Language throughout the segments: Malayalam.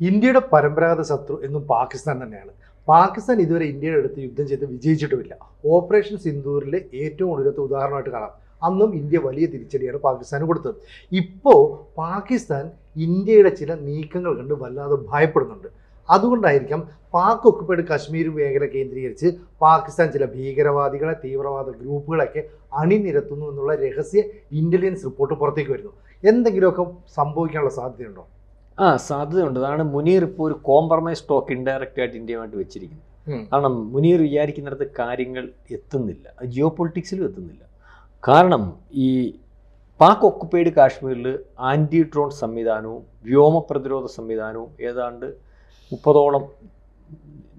ഇന്ത്യയുടെ പരമ്പരാഗത ശത്രു എന്നും പാകിസ്ഥാൻ തന്നെയാണ്. പാകിസ്ഥാൻ ഇതുവരെ ഇന്ത്യയുടെ അടുത്ത് യുദ്ധം ചെയ്ത് വിജയിച്ചിട്ടുമില്ല. ഓപ്പറേഷൻ സിന്ദൂരിലെ ഏറ്റവും ഒടുവിലത്തെ ഉദാഹരണമായിട്ട് കാണാം. അന്നും ഇന്ത്യ വലിയ തിരിച്ചടിയാണ് പാകിസ്ഥാന് കൊടുത്തത്. ഇപ്പോൾ പാകിസ്ഥാൻ ഇന്ത്യയുടെ ചില നീക്കങ്ങൾ കണ്ട് വല്ലാതെ ഭയപ്പെടുന്നുണ്ട്. അതുകൊണ്ടായിരിക്കാം പാക് ഒക്കുപൈഡ് കശ്മീർ മേഖല കേന്ദ്രീകരിച്ച് പാകിസ്ഥാൻ ചില ഭീകരവാദികളെ തീവ്രവാദ ഗ്രൂപ്പുകളൊക്കെ അണിനിരത്തുന്നു എന്നുള്ള രഹസ്യ ഇന്റലിജൻസ് റിപ്പോർട്ട് പുറത്തേക്ക് വരുന്നു. എന്തെങ്കിലുമൊക്കെ സംഭവിക്കാനുള്ള സാധ്യതയുണ്ടോ? ആ സാധ്യതയുണ്ട്. അതാണ് മുനീർ ഇപ്പോൾ ഒരു കോംപ്രമൈസ് സ്റ്റോക്ക് ഇൻഡയറക്റ്റ് ആയിട്ട് ഇന്ത്യയുമായിട്ട് വെച്ചിരിക്കുന്നത്. കാരണം മുനീർ വിചാരിക്കുന്നിടത്ത് കാര്യങ്ങൾ എത്തുന്നില്ല. ജിയോ പൊളിറ്റിക്സിലും എത്തുന്നില്ല. കാരണം ഈ പാക് ഒക്കുപ്പൈഡ് കാശ്മീരിൽ ആന്റി ഡ്രോൺ സംവിധാനവും വ്യോമ പ്രതിരോധ സംവിധാനവും ഏതാണ്ട് മുപ്പതോളം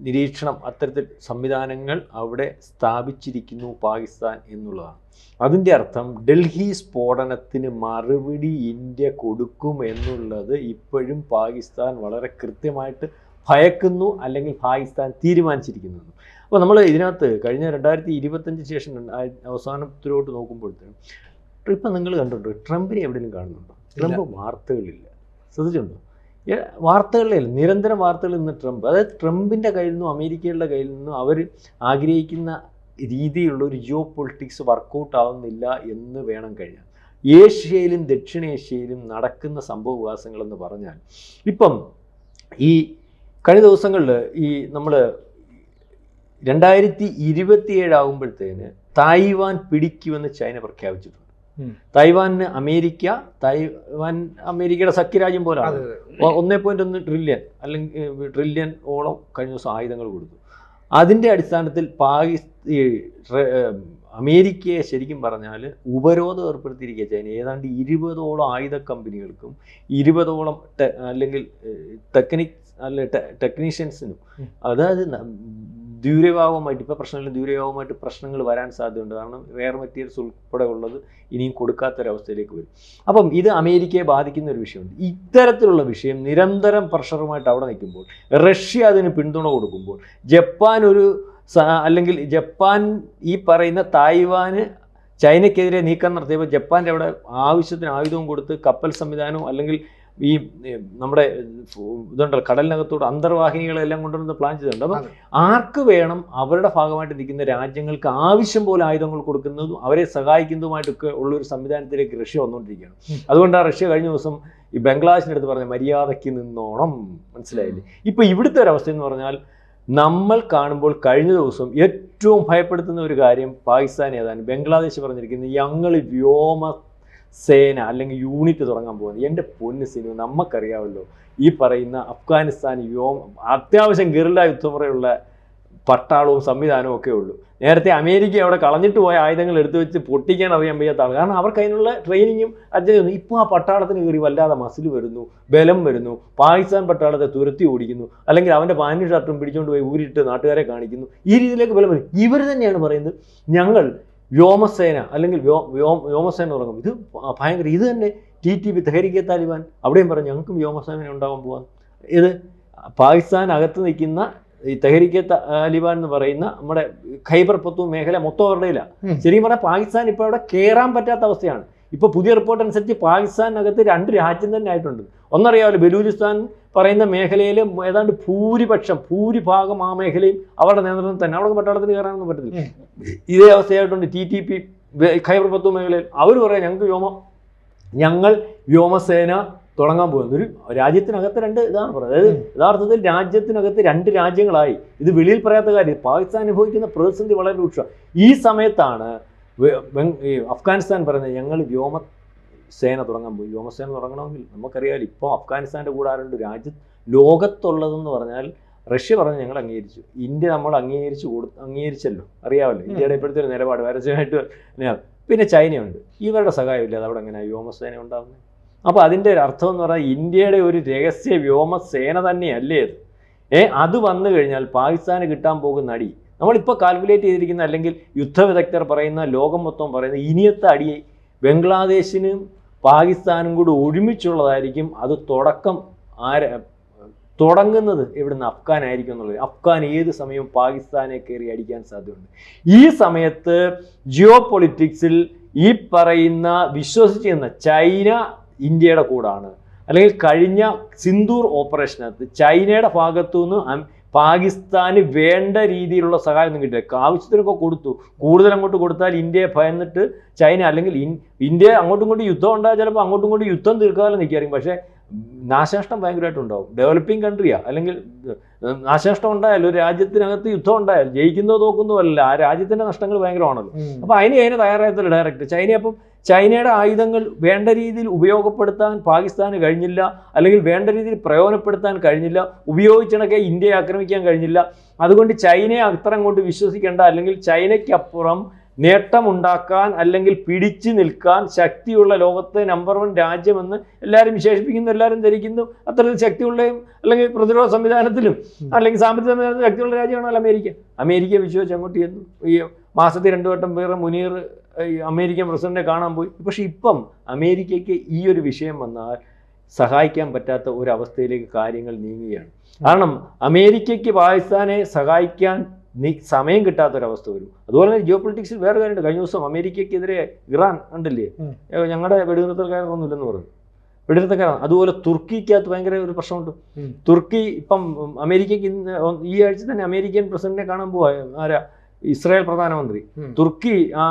നിരീക്ഷണം അത്തരത്തിൽ സംവിധാനങ്ങൾ അവിടെ സ്ഥാപിച്ചിരിക്കുന്നു പാകിസ്ഥാൻ എന്നുള്ളതാണ്. അതിന്റെ അർത്ഥം ഡൽഹി സ്ഫോടനത്തിന് മറുപടി ഇന്ത്യ കൊടുക്കും എന്നുള്ളത് ഇപ്പോഴും പാകിസ്ഥാൻ വളരെ കൃത്യമായിട്ട് ഭയക്കുന്നു അല്ലെങ്കിൽ പാകിസ്ഥാൻ തീരുമാനിച്ചിരിക്കുന്നു അപ്പോൾ നമ്മൾ ഇതിനകത്ത് കഴിഞ്ഞ രണ്ടായിരത്തി ഇരുപത്തഞ്ച് ശേഷം അവസാനത്തിലോട്ട് നോക്കുമ്പോഴത്തേനും ഇപ്പം നിങ്ങൾ കണ്ടിട്ടുണ്ടോ? ട്രംപിനെ എവിടെയെങ്കിലും കാണുന്നുണ്ടോ? ട്രംപ് വാർത്തകളില്ല. ശ്രദ്ധിച്ചിട്ടുണ്ടോ? ഏ, വാർത്തകളിലില്ല നിരന്തരം വാർത്തകളിൽ നിന്ന് ട്രംപ് അതായത് ട്രംപിന്റെ കയ്യിൽ നിന്നും അമേരിക്കയുടെ കയ്യിൽ നിന്നും അവർ ആഗ്രഹിക്കുന്ന രീതിയിലുള്ള ഒരു ജിയോ പൊളിറ്റിക്സ് വർക്കൗട്ട് ആവുന്നില്ല എന്ന് വേണം കഴിയാൻ ഏഷ്യയിലും ദക്ഷിണേഷ്യയിലും നടക്കുന്ന സംഭവവികാസങ്ങളെന്ന് പറഞ്ഞാൽ ഇപ്പം ഈ കഴിഞ്ഞ ദിവസങ്ങളിൽ ഈ നമ്മൾ രണ്ടായിരത്തി ഇരുപത്തിയേഴാകുമ്പോഴത്തേന് തായ്വാൻ പിടിക്കുമെന്ന് ചൈന പ്രഖ്യാപിച്ചിട്ടുണ്ട്. തായ്വാനിന് അമേരിക്ക തായ്വാൻ അമേരിക്കയുടെ സഖ്യരാജ്യം പോലാണ് അതെ ഒന്നേ പോയിന്റ് ഒന്ന് ട്രില്യൺ അല്ലെങ്കിൽ ട്രില്യൺ ഓളം കഴിഞ്ഞ ദിവസം ആയുധങ്ങൾ കൊടുത്തു. അതിന്റെ അടിസ്ഥാനത്തിൽ പാകിസ് ഈ ട്ര- ഏർ അമേരിക്കയെ ശരിക്കും പറഞ്ഞാൽ ഉപരോധം ഏർപ്പെടുത്തിയിരിക്കുക ചൈന ഏതാണ്ട് ഇരുപതോളം ആയുധ കമ്പനികൾക്കും ഇരുപതോളം അല്ലെങ്കിൽ ടെക്നിക് അല്ലെ ടെക്നീഷ്യൻസിനും അതായത് ദൂരഭാവമായിട്ട് ഇപ്പോൾ പ്രശ്നങ്ങളിൽ ദൂരഭാവമായിട്ട് പ്രശ്നങ്ങൾ വരാൻ സാധ്യതയുണ്ട്. കാരണം വെയർ മെറ്റീരിയൽസ് ഉൾപ്പെടെ ഉള്ളത് ഇനിയും കൊടുക്കാത്തൊരവസ്ഥയിലേക്ക് വരും. അപ്പം ഇത് അമേരിക്കയെ ബാധിക്കുന്ന ഒരു വിഷയമുണ്ട്. ഇത്തരത്തിലുള്ള വിഷയം നിരന്തരം പ്രഷറുമായിട്ട് അവിടെ നിൽക്കുമ്പോൾ റഷ്യ അതിന് പിന്തുണ കൊടുക്കുമ്പോൾ ജപ്പാൻ ഒരു അല്ലെങ്കിൽ ജപ്പാൻ ഈ പറയുന്ന തായ്വാന് ചൈനയ്ക്കെതിരെ നീക്കം നടത്തിയപ്പോൾ ജപ്പാന്റെ അവിടെ ആവശ്യത്തിന് ആയുധവും കൊടുത്ത് കപ്പൽ സംവിധാനവും അല്ലെങ്കിൽ ഈ നമ്മുടെ ഇതുണ്ടല്ലോ കടലിനകത്തോട് അന്തർവാഹിനികളെല്ലാം കൊണ്ടുവന്ന് പ്ലാൻ ചെയ്തിട്ടുണ്ട്. അപ്പം ആർക്ക് വേണം അവരുടെ ഭാഗമായിട്ട് നിൽക്കുന്ന രാജ്യങ്ങൾക്ക് ആവശ്യം പോലെ ആയുധങ്ങൾ കൊടുക്കുന്നതും അവരെ സഹായിക്കുന്നതുമായിട്ടൊക്കെ ഉള്ള ഒരു സംവിധാനത്തിലേക്ക് റഷ്യ വന്നുകൊണ്ടിരിക്കുകയാണ്. അതുകൊണ്ടാണ് റഷ്യ കഴിഞ്ഞ ദിവസം ഈ ബംഗ്ലാദേശിന്റെ അടുത്ത് പറഞ്ഞ മര്യാദയ്ക്ക് നിന്നോണം മനസ്സിലായില്ലേ? ഇപ്പം ഇവിടുത്തെ ഒരു അവസ്ഥ എന്ന് പറഞ്ഞാൽ നമ്മൾ കാണുമ്പോൾ കഴിഞ്ഞ ദിവസം ഏറ്റവും ഭയപ്പെടുത്തുന്ന ഒരു കാര്യം പാകിസ്ഥാൻ ഏതാണ്? ബംഗ്ലാദേശ് പറഞ്ഞിരിക്കുന്നത് ഞങ്ങൾ വ്യോമ സേന അല്ലെങ്കിൽ യൂണിറ്റ് തുടങ്ങാൻ പോകുന്നത്. എന്റെ പൊന്ന് സിനിമ നമുക്കറിയാമല്ലോ ഈ പറയുന്ന അഫ്ഗാനിസ്ഥാൻ വ്യോമ അത്യാവശ്യം ഗറില്ല യുദ്ധമുറയുള്ള പട്ടാളവും സംവിധാനവും ഒക്കെ ഉള്ളൂ. നേരത്തെ അമേരിക്ക അവിടെ കളഞ്ഞിട്ട് പോയ ആയുധങ്ങൾ എടുത്തു വെച്ച് പൊട്ടിക്കാൻ അറിയാൻ വയ്യാത്ത ആൾ കാരണം അവർക്ക് അതിനുള്ള ട്രെയിനിങ്ങും അജ്ഞതയൊന്നും ഇപ്പോൾ ആ പട്ടാളത്തിന് കയറി വല്ലാതെ മസിൽ വരുന്നു ബലം വരുന്നു പാകിസ്ഥാൻ പട്ടാളത്തെ തുരത്തി ഓടിക്കുന്നു അല്ലെങ്കിൽ അവന്റെ പാന്റ് ഷർട്ടും പിടിച്ചുകൊണ്ട് പോയി ഊരിട്ട് നാട്ടുകാരെ കാണിക്കുന്നു. ഈ രീതിയിലേക്ക് ബലം വരും. ഇവർ തന്നെയാണ് പറയുന്നത് ഞങ്ങൾ വ്യോമസേന അല്ലെങ്കിൽ വ്യോ വ്യോമ വ്യോമസേന തുടങ്ങും. ഇത് ഭയങ്കര ഇത് തന്നെ T T P Tehrike Taliban. അവിടെയും പറഞ്ഞു ഞങ്ങൾക്കും വ്യോമസേന ഉണ്ടാവാൻ പോവാം. ഇത് പാകിസ്ഥാൻ അകത്ത് നിൽക്കുന്ന ഈ തെഹരിക്കെ താലിബാൻ എന്ന് പറയുന്ന നമ്മുടെ ഖൈബർ പത്തു മേഖല മൊത്തം അവരുടെ ഇല്ല ശരിക്കും പറഞ്ഞാൽ പാകിസ്ഥാൻ ഇപ്പോൾ അവിടെ കയറാൻ പറ്റാത്ത അവസ്ഥയാണ്. ഇപ്പോൾ പുതിയ റിപ്പോർട്ട് അനുസരിച്ച് പാകിസ്ഥാനകത്ത് രണ്ട് രാജ്യം തന്നെ ആയിട്ടുണ്ട്. ഒന്നറിയാമല്ലോ ബലൂചിസ്ഥാൻ പറയുന്ന മേഖലയിൽ ഏതാണ്ട് ഭൂരിപക്ഷം ഭൂരിഭാഗം ആ മേഖലയും അവരുടെ നേതൃത്വം തന്നെ. അവിടെ പട്ടാളത്തിൽ കയറാനൊന്നും പറ്റത്തില്ല. ഇതേ അവസ്ഥയായിട്ടുണ്ട് ടി ടി പി ഖൈബർ പത്തു മേഖലയിൽ. അവർ പറയാം ഞങ്ങൾക്ക് വ്യോമ ഞങ്ങൾ വ്യോമസേന തുടങ്ങാൻ പോകുന്നത് ഒരു രാജ്യത്തിനകത്ത് രണ്ട് ഇതാണ് പറയുന്നത്. അതായത്. യഥാർത്ഥത്തിൽ രാജ്യത്തിനകത്ത് രണ്ട് രാജ്യങ്ങളായി. ഇത് വെളിയിൽ പറയാത്ത കാര്യം. പാകിസ്ഥാൻ അനുഭവിക്കുന്ന പ്രതിസന്ധി വളരെ രൂക്ഷ. ഈ സമയത്താണ് അഫ്ഗാനിസ്ഥാൻ പറയുന്നത് ഞങ്ങൾ വ്യോമ സേന തുടങ്ങാൻ പോയി വ്യോമസേന തുടങ്ങണമെങ്കിൽ നമുക്കറിയാമല്ലോ ഇപ്പോൾ അഫ്ഗാനിസ്ഥാന്റെ കൂടാറുണ്ട് രാജ്യ ലോകത്തുള്ളതെന്ന് പറഞ്ഞാൽ റഷ്യ പറഞ്ഞു ഞങ്ങൾ അംഗീകരിച്ചു. ഇന്ത്യ നമ്മൾ അംഗീകരിച്ചു കൊടു അംഗീകരിച്ചല്ലോ. അറിയാമല്ലോ. ഇന്ത്യയുടെ ഇപ്പോഴത്തെ ഒരു നിലപാട് പരസ്യമായിട്ട്. പിന്നെ ചൈനയുണ്ട്. ഇവരുടെ സഹായമില്ലാതെ അവിടെ അങ്ങനെ വ്യോമസേന ഉണ്ടാകുന്നത് അപ്പോൾ അതിന്റെ ഒരു അർത്ഥം എന്ന് പറഞ്ഞാൽ ഇന്ത്യയുടെ ഒരു രഹസ്യ വ്യോമസേന തന്നെയല്ലേ അത്? ഏ അത് വന്നു കഴിഞ്ഞാൽ പാകിസ്ഥാന് കിട്ടാൻ പോകുന്ന അടി. നമ്മളിപ്പോൾ കാൽക്കുലേറ്റ് ചെയ്തിരിക്കുന്ന അല്ലെങ്കിൽ യുദ്ധവിദഗ്ധർ പറയുന്ന ലോകം മൊത്തം പറയുന്ന ഇനിയത്തെ അടി ബംഗ്ലാദേശിനും പാകിസ്ഥാനും കൂടി ഒരുമിച്ചുള്ളതായിരിക്കും അത് തുടക്കം. ആര തുടങ്ങുന്നത് ഇവിടുന്ന് അഫ്ഗാൻ ആയിരിക്കും എന്നുള്ളത്. അഫ്ഗാൻ ഏത് സമയവും പാകിസ്ഥാനെ കയറി അടിക്കാൻ സാധ്യതയുണ്ട്. ഈ സമയത്ത് ജിയോ പൊളിറ്റിക്സിൽ ഈ പറയുന്ന വിശ്വസിച്ചിരുന്ന ചൈന ഇന്ത്യയുടെ കൂടാണ്. അല്ലെങ്കിൽ കഴിഞ്ഞ സിന്ദൂർ ഓപ്പറേഷനകത്ത് ചൈനയുടെ ഭാഗത്തു നിന്ന് പാകിസ്ഥാന് വേണ്ട രീതിയിലുള്ള സഹായം ഒന്നും കിട്ടില്ല. ആവശ്യത്തിനൊക്കെ കൊടുത്തു. കൂടുതൽ അങ്ങോട്ട് കൊടുത്താൽ ഇന്ത്യയെ ഭയന്നിട്ട് ചൈന അല്ലെങ്കിൽ ഇന്ത്യ അങ്ങോട്ടും ഇങ്ങോട്ടും യുദ്ധം ഉണ്ടായാൽ ചിലപ്പോൾ അങ്ങോട്ടും ഇങ്ങോട്ടും യുദ്ധം തീർക്കാതെ നിൽക്കാറിയും പക്ഷേ നാശനഷ്ടം ഭയങ്കരമായിട്ട് ഉണ്ടാവും ഡെവലപ്പിംഗ് കൺട്രിയാ അല്ലെങ്കിൽ നാശനഷ്ടം ഉണ്ടായാലും ഒരു രാജ്യത്തിനകത്ത് യുദ്ധം ഉണ്ടായാലും ജയിക്കുന്നോ തോക്കുന്നോ അല്ല ആ രാജ്യത്തിന്റെ നഷ്ടങ്ങൾ ഭയങ്കരമാണല്ലോ. അപ്പൊ അതിന് അതിന് തയ്യാറായത്തില്ല ഡയറക്റ്റ് ചൈന അപ്പം ചൈനയുടെ ആയുധങ്ങൾ വേണ്ട രീതിയിൽ ഉപയോഗപ്പെടുത്താൻ പാകിസ്ഥാന് കഴിഞ്ഞില്ല. അല്ലെങ്കിൽ വേണ്ട രീതിയിൽ പ്രയോജനപ്പെടുത്താൻ കഴിഞ്ഞില്ല. ഉപയോഗിച്ചണക്കെ ഇന്ത്യയെ ആക്രമിക്കാൻ കഴിഞ്ഞില്ല. അതുകൊണ്ട് ചൈനയെ അത്ര അങ്ങോട്ട് വിശ്വസിക്കേണ്ട. അല്ലെങ്കിൽ ചൈനയ്ക്കപ്പുറം നേട്ടമുണ്ടാക്കാൻ അല്ലെങ്കിൽ പിടിച്ചു നിൽക്കാൻ ശക്തിയുള്ള ലോകത്തെ നമ്പർ വൺ രാജ്യമെന്ന് എല്ലാവരും വിശേഷിപ്പിക്കുന്നു എല്ലാവരും ധരിക്കുന്നു. അത്തരത്തിൽ ശക്തിയുള്ളതും അല്ലെങ്കിൽ പ്രതിരോധ സംവിധാനത്തിലും അല്ലെങ്കിൽ സാമ്പത്തിക സംവിധാനത്തിൽ ശക്തിയുള്ള രാജ്യമാണല്ലോ അമേരിക്ക. അമേരിക്ക വിശ്വസിച്ച് അങ്ങോട്ട് ചെന്നു. ഈ മാസത്തിൽ രണ്ടു വട്ടം പേര് മുനീർ ഈ അമേരിക്കൻ പ്രസിഡന്റിനെ കാണാൻ പോയി. പക്ഷെ ഇപ്പം അമേരിക്കയ്ക്ക് ഈ ഒരു വിഷയം വന്നാൽ സഹായിക്കാൻ പറ്റാത്ത ഒരു അവസ്ഥയിലേക്ക് കാര്യങ്ങൾ നീങ്ങുകയാണ്. കാരണം അമേരിക്കയ്ക്ക് പാകിസ്ഥാനെ സഹായിക്കാൻ നീ സമയം കിട്ടാത്തൊരവസ്ഥ വരും. അതുപോലെ തന്നെ ജിയോ പൊളിറ്റിക്സിൽ വേറെ കാര്യമുണ്ട്. കഴിഞ്ഞ ദിവസം അമേരിക്കയ്ക്കെതിരെ ഇറാൻ ഉണ്ടല്ലേ? ഞങ്ങളുടെ വെടിനിർത്തൽക്കാരൊന്നുമില്ലെന്ന് പറഞ്ഞു. വെടിനിർത്തൽക്കാരാണ്. അതുപോലെ തുർക്കിക്കകത്ത് ഭയങ്കര ഒരു പ്രശ്നമുണ്ട്. തുർക്കി ഇപ്പം അമേരിക്കക്ക് ഈ ആഴ്ച തന്നെ അമേരിക്കൻ പ്രസിഡന്റിനെ കാണാൻ പോവാ. ആരാ? ഇസ്രായേൽ പ്രധാനമന്ത്രി. തുർക്കി ആ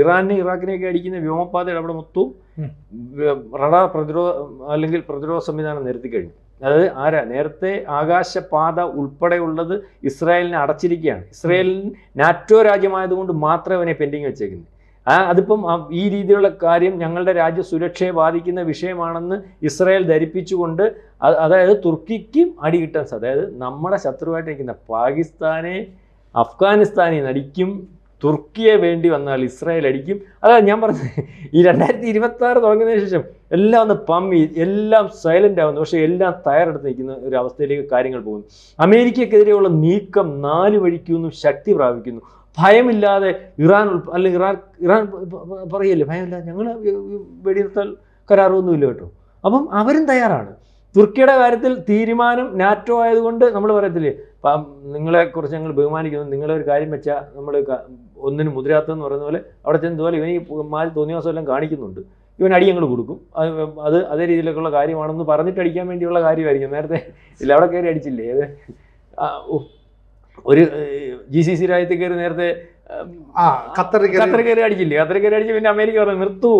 ഇറാനെ ഇറാഖിനെയൊക്കെ അടിക്കുന്ന വ്യോമപാതയുടെ അവിടെ മൊത്തവും. റഡാർ പ്രതിരോധ അല്ലെങ്കിൽ പ്രതിരോധ സംവിധാനം നിരത്തി കഴിഞ്ഞു. അതായത് ആരാ? നേരത്തെ ആകാശപാത ഉൾപ്പെടെയുള്ളത് ഇസ്രായേലിനെ അടച്ചിരിക്കുകയാണ്. ഇസ്രായേലിൻ നാറ്റോ രാജ്യമായതുകൊണ്ട് മാത്രമേ അവനെ പെൻഡിങ് വെച്ചേക്കുന്നത് ആ അതിപ്പം ഈ രീതിയിലുള്ള കാര്യം ഞങ്ങളുടെ രാജ്യ സുരക്ഷയെ ബാധിക്കുന്ന വിഷയമാണെന്ന് ഇസ്രായേൽ ധരിപ്പിച്ചുകൊണ്ട് അതായത് തുർക്കിക്കും അടി കിട്ടാൻ അതായത് നമ്മുടെ ശത്രുവായിട്ട് നിൽക്കുന്ന പാകിസ്ഥാനെ അഫ്ഗാനിസ്ഥാനെ നിന്ന് അടിക്കും തുർക്കിയെ വേണ്ടി വന്നാൽ ഇസ്രായേൽ അടിക്കും. അതാ ഞാൻ പറഞ്ഞത്. ഈ രണ്ടായിരത്തി ഇരുപത്തി ആറ് തുടങ്ങുന്നതിന് ശേഷം എല്ലാം ഒന്ന് പമ്മി എല്ലാം സൈലന്റ് ആവുന്നു. പക്ഷേ എല്ലാം തയ്യാറെടുത്ത് നിൽക്കുന്ന ഒരു അവസ്ഥയിലേക്ക് കാര്യങ്ങൾ പോകുന്നു. അമേരിക്കക്കെതിരെയുള്ള നീക്കം നാല് വഴിക്കൊന്നും ശക്തി പ്രാപിക്കുന്നു. ഭയമില്ലാതെ ഇറാൻ അല്ലെങ്കിൽ ഇറാൻ ഇറാൻ പറയല്ലേ? ഭയമില്ലാതെ ഞങ്ങൾ വെടിനിർത്തൽ കരാറൊന്നുമില്ല കേട്ടോ. അപ്പം അവരും തയ്യാറാണ്. തുർക്കിയുടെ കാര്യത്തിൽ തീരുമാനം നാറ്റോ ആയതുകൊണ്ട് നമ്മൾ പറയത്തില്ലേ? നിങ്ങളെ നിങ്ങളെക്കുറിച്ച് ഞങ്ങൾ ബഹുമാനിക്കുന്നു. നിങ്ങളെ ഒരു കാര്യം വെച്ചാൽ നമ്മൾ ഒന്നിനും മുതിരാത്തെന്ന് പറയുന്ന പോലെ അവിടെ ചെന്ന് ഇതുപോലെ ഇവന് ഈ മാൽ തോന്നിയ ദിവസം എല്ലാം കാണിക്കുന്നുണ്ട്. ഇവൻ അടി ഞങ്ങൾ കൊടുക്കും. അത് അത് രീതിയിലൊക്കെയുള്ള കാര്യമാണെന്ന് പറഞ്ഞിട്ട് അടിക്കാൻ വേണ്ടിയുള്ള കാര്യമായിരിക്കും. നേരത്തെ ഇല്ല അവിടെ കയറി അടിച്ചില്ലേ? അത് ഒരു ജി സി സി രാജ്യത്ത് കയറി നേരത്തെ ഖത്തറിൽ കയറി- അടിച്ചില്ലേ? കയറി അടിച്ച് പിന്നെ അമേരിക്ക പറഞ്ഞു നിർത്തൂ.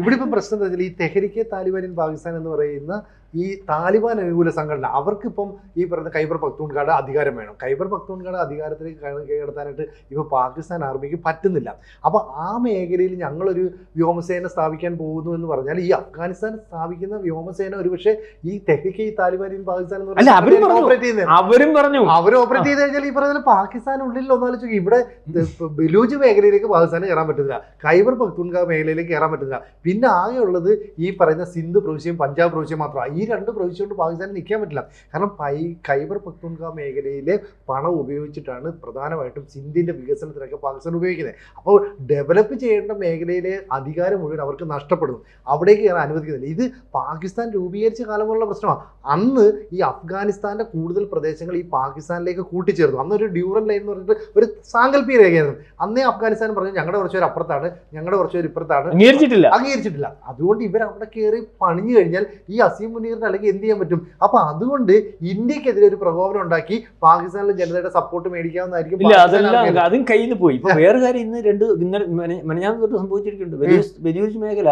ഇവിടെ ഇപ്പം പ്രശ്നം എന്താ വെച്ചാൽ ഈ തെഹരിക്കെ താലിബാനിൻ പാകിസ്ഥാൻ എന്ന് പറയുന്ന ഈ താലിബാൻ അനുകൂല സംഘടന അവർക്കിപ്പം ഈ പറയുന്ന ഖൈബർ പക്തൂൺകാട് അധികാരം വേണം. ഖൈബർ പക്തൂൺകാട് അധികാരത്തിലേക്ക് ക- കീഴടത്താനായിട്ട് ഇപ്പോൾ പാകിസ്ഥാൻ ആർമിക്ക് പറ്റുന്നില്ല. അപ്പോൾ ആ മേഖലയിൽ ഞങ്ങളൊരു വ്യോമസേന സ്ഥാപിക്കാൻ പോകുന്നു എന്ന് പറഞ്ഞാൽ ഈ അഫ്ഗാനിസ്ഥാൻ സ്ഥാപിക്കുന്ന വ്യോമസേന ഒരുപക്ഷെ ഈ തെക്കേക്ക് ഈ താലിബാൻ പാകിസ്ഥാനും പാകിസ്ഥാൻ ഓപ്പറേറ്റ് ചെയ്യുന്നത് അവരും പറഞ്ഞു. അവർ ഓപ്പറേറ്റ് ചെയ്ത് കഴിഞ്ഞാൽ ഈ പറയുന്ന പാകിസ്ഥാൻ പാകിസ്ഥാനുള്ളിൽ ഒന്നാലോചിച്ചു ഇവിടെ ബലൂജ് മേഖലയിലേക്ക് പാകിസ്ഥാന് കയറാൻ പറ്റുന്നില്ല. ഖൈബർ പക്തൂൺഖ മേഖലയിലേക്ക് കയറാൻ പറ്റുന്നില്ല. പിന്നെ ആകെയുള്ളത് ഈ പറയുന്ന സിന്ധു പ്രവിശ്യയും പഞ്ചാബ് പ്രവിശ്യയും മാത്രമാണ്. ഈ രണ്ട് പ്രവിശ്യ പാകിസ്ഥാനിൽ പാകിസ്ഥാന് നിൽക്കാൻ പറ്റില്ല. കാരണം പൈ ഖൈബർ പക്തൂൺഖ മേഖലയിലെ പണം ഉപയോഗിച്ചിട്ടാണ് പ്രധാനമായിട്ടും സിന്ധിന്റെ വികസനത്തിനൊക്കെ പാകിസ്ഥാൻ ഉപയോഗിക്കുന്നത്. അപ്പോൾ ഡെവലപ്പ് ചെയ്യേണ്ട മേഖലയിലെ അധികാരം മുഴുവൻ അവർക്ക് നഷ്ടപ്പെടുന്നു. അവിടേക്ക് കയറാൻ അനുവദിക്കുന്നില്ല. ഇത് പാകിസ്ഥാൻ രൂപീകരിച്ച കാലം പോലുള്ള പ്രശ്നമാണ്. അന്ന് ഈ അഫ്ഗാനിസ്ഥാന്റെ കൂടുതൽ പ്രദേശങ്ങൾ ഈ പാകിസ്ഥാനിലേക്ക് കൂട്ടിച്ചേർന്നു. അന്നൊരു ഡ്യൂറൽ ലൈൻ എന്ന് പറഞ്ഞിട്ട് ഒരു സാങ്കല്പിക രേഖയായിരുന്നു. അന്നേ അഫ്ഗാനിസ്ഥാൻ പറഞ്ഞു ഞങ്ങളുടെ കുറച്ച് പേര് അപ്പുറത്താണ്. ഞങ്ങളുടെ കുറച്ച് പേര് ഇപ്പുറത്താണ്. അംഗീകരിച്ചിട്ടില്ല. അംഗീകരിച്ചിട്ടില്ല. അതുകൊണ്ട് ഇവർ അവിടെ കയറി പണിഞ്ഞു കഴിഞ്ഞാൽ ഈ അസീം മുനീറിന് അല്ലെങ്കിൽ എന്ത് ചെയ്യാൻ പറ്റും? അപ്പൊ അതുകൊണ്ട് ഇന്ത്യക്കെതിരെ ഒരു പ്രകോപനം ഉണ്ടാക്കി പാകിസ്ഥാനിലെ ജനതയുടെ സപ്പോർട്ട് മേടിക്കാവുന്നതായിരിക്കും ഇല്ല അതെല്ലാം അതും കയ്യിൽ പോയി. ഇപ്പൊ വേറെ കാര്യം ഇന്ന് രണ്ട് ഇന്നലെ മെനഞ്ഞാന്ന് തൊട്ട് സംഭവിച്ചിരിക്കുന്നുണ്ട് ബലൂസ് മേഖല.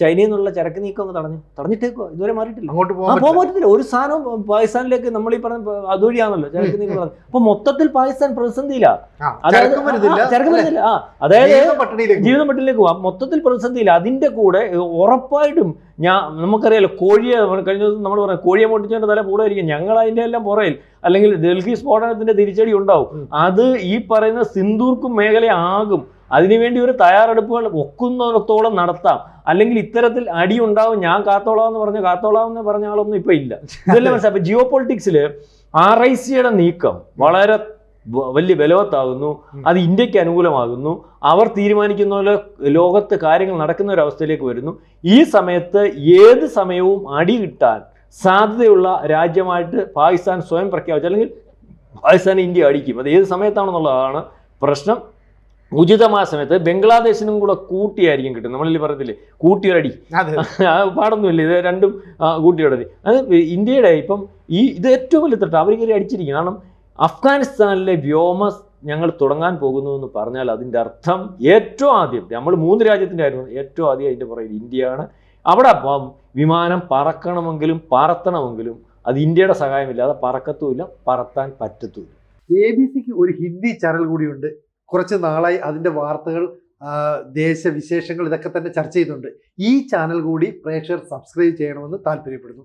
ചൈനയിൽ നിന്നുള്ള ചരക്ക് നീക്കം അങ്ങ് തടഞ്ഞു. തടഞ്ഞിട്ടേക്കോ ഇതുവരെ മാറിയിട്ടില്ല. അങ്ങോട്ട് പോകാൻ പറ്റത്തില്ല. ഒരു സാധനവും പാകിസ്ഥാനിലേക്ക് നമ്മൾ ഈ പറഞ്ഞ അതുവഴിയാണല്ലോ ചരക്ക് നീക്കം തടഞ്ഞു. അപ്പൊ മൊത്തത്തിൽ പാകിസ്ഥാൻ പ്രതിസന്ധിയില്ല ആ, ചരക്കും വരുന്നില്ല ആ അതായത് ജീവിതം പട്ടിണിയിലേക്ക് മൊത്തത്തിൽ പ്രതിസന്ധിയില്ല. അതിന്റെ കൂടെ ഉറപ്പായിട്ടും ഞാൻ നമുക്കറിയാലോ കോഴിയെ കഴിഞ്ഞ ദിവസം നമ്മൾ പറയാം കോഴിയെ പൊട്ടിച്ചതിന്റെ തല കൂടുതലായിരിക്കും ഞങ്ങൾ അതിന്റെ എല്ലാം പുറയിൽ. അല്ലെങ്കിൽ ഡൽഹി സ്ഫോടനത്തിന്റെ തിരിച്ചടി ഉണ്ടാവും. അത് ഈ പറയുന്ന സിന്ദൂർക്കും മേഖലയാകും. അതിനുവേണ്ടി ഒരു തയ്യാറെടുപ്പുകൾ ഒക്കുന്നിടത്തോളം നടത്താം. അല്ലെങ്കിൽ ഇത്തരത്തിൽ അടി ഉണ്ടാവും. ഞാൻ കാത്തോളാം എന്ന് പറഞ്ഞ കാത്തോളാം എന്ന് പറഞ്ഞ ആളൊന്നും ഇപ്പൊ ഇല്ല. ഇതെല്ലാം മനസ്സിലായി. അപ്പൊ ജിയോ പൊളിറ്റിക്സിൽ ആർ ഐ സിയുടെ നീക്കം വളരെ വലിയ ബലവത്താകുന്നു അത് ഇന്ത്യയ്ക്ക് അനുകൂലമാകുന്നു. അവർ തീരുമാനിക്കുന്ന പോലെ ലോകത്ത് കാര്യങ്ങൾ നടക്കുന്ന ഒരു അവസ്ഥയിലേക്ക് വരുന്നു. ഈ സമയത്ത് ഏത് സമയവും അടി കിട്ടാൻ സാധ്യതയുള്ള രാജ്യമായിട്ട് പാകിസ്ഥാൻ സ്വയം പ്രഖ്യാപിച്ചു. അല്ലെങ്കിൽ പാകിസ്ഥാൻ ഇന്ത്യ അടിക്കും. അത് ഏത് സമയത്താണെന്നുള്ളതാണ് പ്രശ്നം. ഉചിതമായ സമയത്ത് ബംഗ്ലാദേശിനും കൂടെ കൂട്ടിയായിരിക്കും കിട്ടും നമ്മളിൽ പറയത്തില്ലേ? കൂട്ടിയടി പാടൊന്നുമില്ല. ഇത് രണ്ടും കൂട്ടിയടി അത് ഇന്ത്യയുടെ ഇപ്പം ഈ ഇത് ഏറ്റവും വലിയ തട്ട് അവർ കയറി അടിച്ചിരിക്കും കാരണം അഫ്ഗാനിസ്ഥാനിലെ വ്യോമ ഞങ്ങൾ തുടങ്ങാൻ പോകുന്നു എന്ന് പറഞ്ഞാൽ അതിന്റെ അർത്ഥം ഏറ്റവും ആദ്യം നമ്മൾ മൂന്ന് രാജ്യത്തിന്റെ ആയിരുന്നു ഏറ്റവും ആദ്യം അതിന്റെ പുറകിൽ ഇന്ത്യയാണ്. അവിടെ വിമാനം പറക്കണമെങ്കിലും പറത്തണമെങ്കിലും അത് ഇന്ത്യയുടെ സഹായമില്ലാതെ പറക്കത്തുമില്ല പറത്താൻ പറ്റത്തുമില്ല. എ ബി സിക്ക് ഒരു ഹിന്ദി ചാനൽ കൂടിയുണ്ട്. കുറച്ച് നാളായി അതിന്റെ വാർത്തകൾ ദേശവിശേഷങ്ങൾ ഇതൊക്കെ തന്നെ ചർച്ച ചെയ്യുന്നുണ്ട്. ഈ ചാനൽ കൂടി പ്രേക്ഷകർ സബ്സ്ക്രൈബ് ചെയ്യണമെന്ന് താല്പര്യപ്പെടുന്നു.